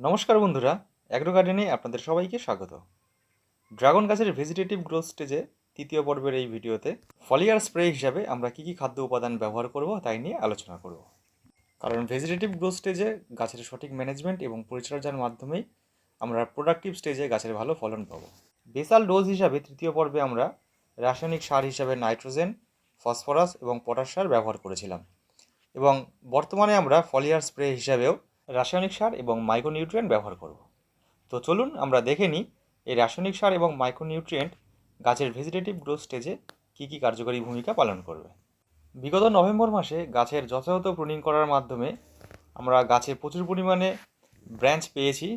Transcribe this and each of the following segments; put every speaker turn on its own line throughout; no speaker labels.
নমস্কার বন্ধুরা অ্যাগ্রো গার্ডেনে আপনাদের সবাইকে স্বাগত। ড্রাগন গাছের ভেজিটেটিভ গ্রোথ স্টেজে তৃতীয় পর্বের এই ভিডিওতে ফলিয়ার স্প্রে হিসাবে আমরা কী কী খাদ্য উপাদান ব্যবহার করব তাই নিয়ে আলোচনা করব। কারণ ভেজিটেটিভ গ্রোথ স্টেজে গাছের সঠিক ম্যানেজমেন্ট এবং পরিচর্যার মাধ্যমেই আমরা প্রোডাক্টিভ স্টেজে গাছের ভালো ফলন পাবো। বেসাল ডোজ হিসাবে তৃতীয় পর্বে আমরা রাসায়নিক সার হিসাবে নাইট্রোজেন ফসফরাস এবং পটাশ সার ব্যবহার করেছিলাম। এবং বর্তমানে আমরা ফলিয়ার স্প্রে হিসাবেও রাসায়নিক সার এবং মাইক্রোনিউট্রিয়েন্ট ব্যবহার করব। তো চলুন আমরা দেখে নিই এই রাসায়নিক সার এবং মাইক্রোনিউট্রিয়েন্ট গাছের ভেজিটেটিভ গ্রোথ স্টেজে কী কী কার্যকরী ভূমিকা পালন করবে। বিগত নভেম্বর মাসে গাছের যথাযথ প্রুনিং করার মাধ্যমে আমরা গাছে প্রচুর পরিমাণে ব্রাঞ্চ পেয়েছি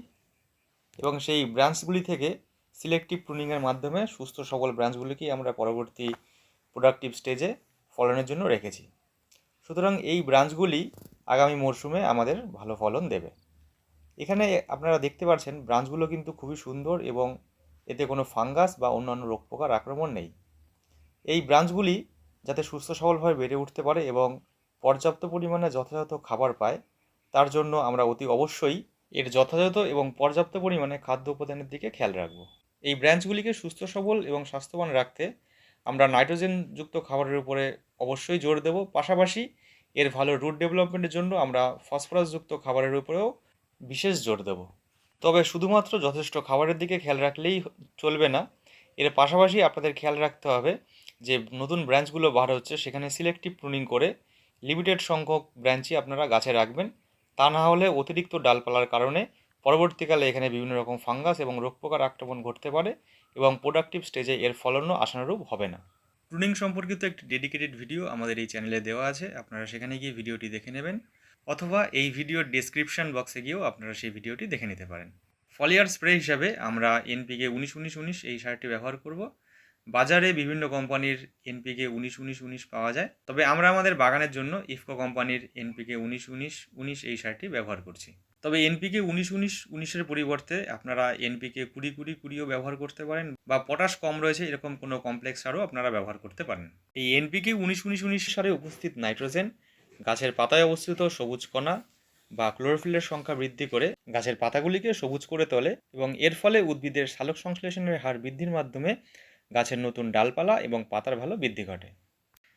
এবং সেই ব্রাঞ্চগুলি থেকে সিলেক্টিভ প্রুনিংয়ের মাধ্যমে সুস্থ সবল ব্রাঞ্চগুলিকেই আমরা পরবর্তী প্রোডাক্টিভ স্টেজে ফলনের জন্য রেখেছি। সুতরাং এই ব্রাঞ্চগুলি আগামী মরশুমে আমাদের ভালো ফলন দেবে। এখানে আপনারা দেখতে পাচ্ছেন ব্রাঞ্চগুলো কিন্তু খুবই সুন্দর এবং এতে কোনো ফাঙ্গাস বা অন্যান্য রোগ পোকার আক্রমণ নেই। এই ব্রাঞ্চগুলি যাতে সুস্থ সবলভাবে বেড়ে উঠতে পারে এবং পর্যাপ্ত পরিমাণে যথাযথ খাবার পায়, তার জন্য আমরা অতি অবশ্যই এর যথাযথ এবং পর্যাপ্ত পরিমাণে খাদ্য উপাদানের দিকে খেয়াল রাখব। এই ব্রাঞ্চগুলিকে সুস্থ, সবল এবং স্বাস্থ্যবান রাখতে আমরা নাইট্রোজেনযুক্ত খাবারের উপরে অবশ্যই জোর দেব। পাশাপাশি এর ভালো রুট ডেভেলপমেন্টের জন্য আমরা ফসফরাসযুক্ত খাবারের উপরেও বিশেষ জোর দেব। তবে শুধুমাত্র যথেষ্ট খাবারের দিকে খেয়াল রাখলেই চলবে না। এর পাশাপাশি আপনাদের খেয়াল রাখতে হবে যে নতুন ব্রাঞ্চগুলো বার হচ্ছে, সেখানে সিলেক্টিভ প্রুনিং করে লিমিটেড সংখ্যক ব্রাঞ্চই আপনারা গাছে রাখবেন। তা না হলে অতিরিক্ত ডালপালার কারণে পরবর্তীকালে এখানে বিভিন্ন রকম ফাঙ্গাস এবং রোগ পোকার আক্রমণ ঘটতে পারে এবং প্রোডাক্টিভ স্টেজে এর ফলনও আশানুরূপ হবে না। প্রুনিং সম্পর্কিত একটি ডেডিকেটেড ভিডিও আমাদের এই চ্যানেলে দেওয়া আছে। আপনারা সেখানে গিয়ে ভিডিওটি দেখে নেবেন অথবা এই ভিডিওর ডেসক্রিপশন বক্সে গিয়েও আপনারা সেই ভিডিওটি দেখে নিতে পারেন। ফলিয়ার স্প্রে হিসাবে আমরা এনপিকে উনিশ উনিশ উনিশ এই সারটি ব্যবহার করব। বাজারে বিভিন্ন কোম্পানির এনপিকে উনিশ উনিশ উনিশ পাওয়া যায়। তবে আমরা আমাদের বাগানের জন্য ইফকো কোম্পানির এনপিকে উনিশ উনিশ উনিশ এই সারটি ব্যবহার করছি। তবে এনপিকে উনিশ উনিশ উনিশের পরিবর্তে আপনারা এনপিকে কুড়ি কুড়ি কুড়িও ব্যবহার করতে পারেন বা পটাশ কম রয়েছে, এরকম কোনো কমপ্লেক্স সারও আপনারা ব্যবহার করতে পারেন। এই এনপিকে উনিশ উনিশ উনিশ সারে উপস্থিত নাইট্রোজেন, গাছের পাতায় অবস্থিত সবুজ কণা বা ক্লোরোফিলের সংখ্যা বৃদ্ধি করে গাছের পাতাগুলিকে সবুজ করে তোলে এবং এর ফলে উদ্ভিদের সালোক সংশ্লেষণের হার বৃদ্ধির মাধ্যমে গাছের নতুন ডালপালা এবং পাতার ভালো বৃদ্ধি ঘটে।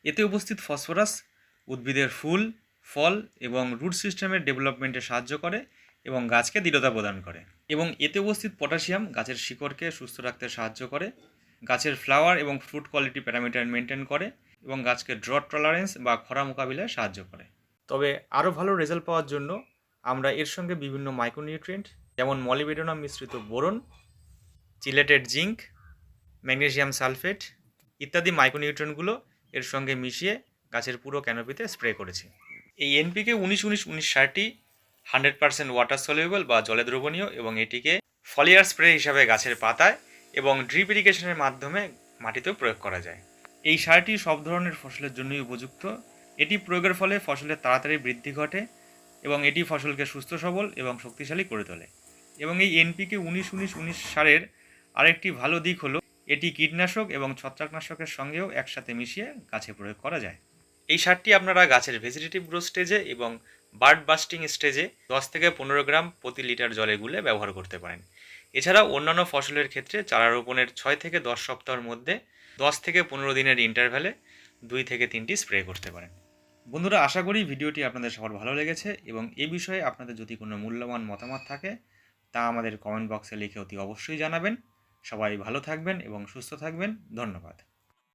এতে উপস্থিত ফসফরাস, উদ্ভিদের ফুল, ফল এবং রুট সিস্টেমের ডেভেলপমেন্টে সাহায্য করে এবং গাছকে দৃঢ়তা প্রদান করে। এবং এতে উপস্থিত পটাশিয়াম গাছের শিকড়কে সুস্থ রাখতে সাহায্য করে, গাছের ফ্লাওয়ার এবং ফ্রুট কোয়ালিটি প্যারামিটার মেনটেন করে এবং গাছকে ড্রট টলারেন্স বা খরা মোকাবিলায় সাহায্য করে। তবে আরও ভালো রেজাল্ট পাওয়ার জন্য আমরা এর সঙ্গে বিভিন্ন মাইক্রোনিউট্রিয়েন্ট যেমন মলিবেডোনাম মিশ্রিত boron, chelated zinc magnesium sulphate ইত্যাদি মাইক্রোনিউট্রিয়েন্টগুলো এর সঙ্গে মিশিয়ে গাছের পুরো ক্যানোপিতে স্প্রে করেছি। এই এনপিকে উনিশ উনিশ উনিশ সারটি হান্ড্রেড পার্সেন্ট ওয়াটার সলিউবল বা জলে দ্রবণীয় এবং এটিকে ফলিয়ার স্প্রে হিসাবে গাছের পাতায় এবং ড্রিপ ইরিগেশনের মাধ্যমে মাটিতেও প্রয়োগ করা যায়। এই সারটি সব ধরনের ফসলের জন্যই উপযুক্ত। এটি প্রয়োগের ফলে ফসলের তাড়াতাড়ি বৃদ্ধি ঘটে এবং এটি ফসলকে সুস্থ, সবল এবং শক্তিশালী করে তোলে। এবং এই এনপিকে উনিশ উনিশ উনিশ সারের আরেকটি ভালো দিক হলো এটি কীটনাশক এবং ছত্রাকনাশকের সঙ্গেও একসাথে মিশিয়ে গাছে প্রয়োগ করা যায়। এই সারটি আপনারা গাছের ভেজিটেটিভ গ্রোথ স্টেজে এবং বার্ড বাস্টিং স্টেজে দশ থেকে পনেরো গ্রাম প্রতি লিটার জলে গুলে ব্যবহার করতে পারেন। এছাড়াও অন্যান্য ফসলের ক্ষেত্রে চারা রোপণের ছয় থেকে দশ সপ্তাহের মধ্যে দশ থেকে পনেরো দিনের ইন্টারভ্যালে দুই থেকে তিনটি স্প্রে করতে পারেন। বন্ধুরা, আশা করি ভিডিওটি আপনাদের সবার ভালো লেগেছে এবং এ বিষয়ে আপনাদের যদি কোনো মূল্যবান মতামত থাকে, তা আমাদের কমেন্ট বক্সে লিখে অতি অবশ্যই জানাবেন। সবাই ভালো থাকবেন এবং সুস্থ থাকবেন। ধন্যবাদ।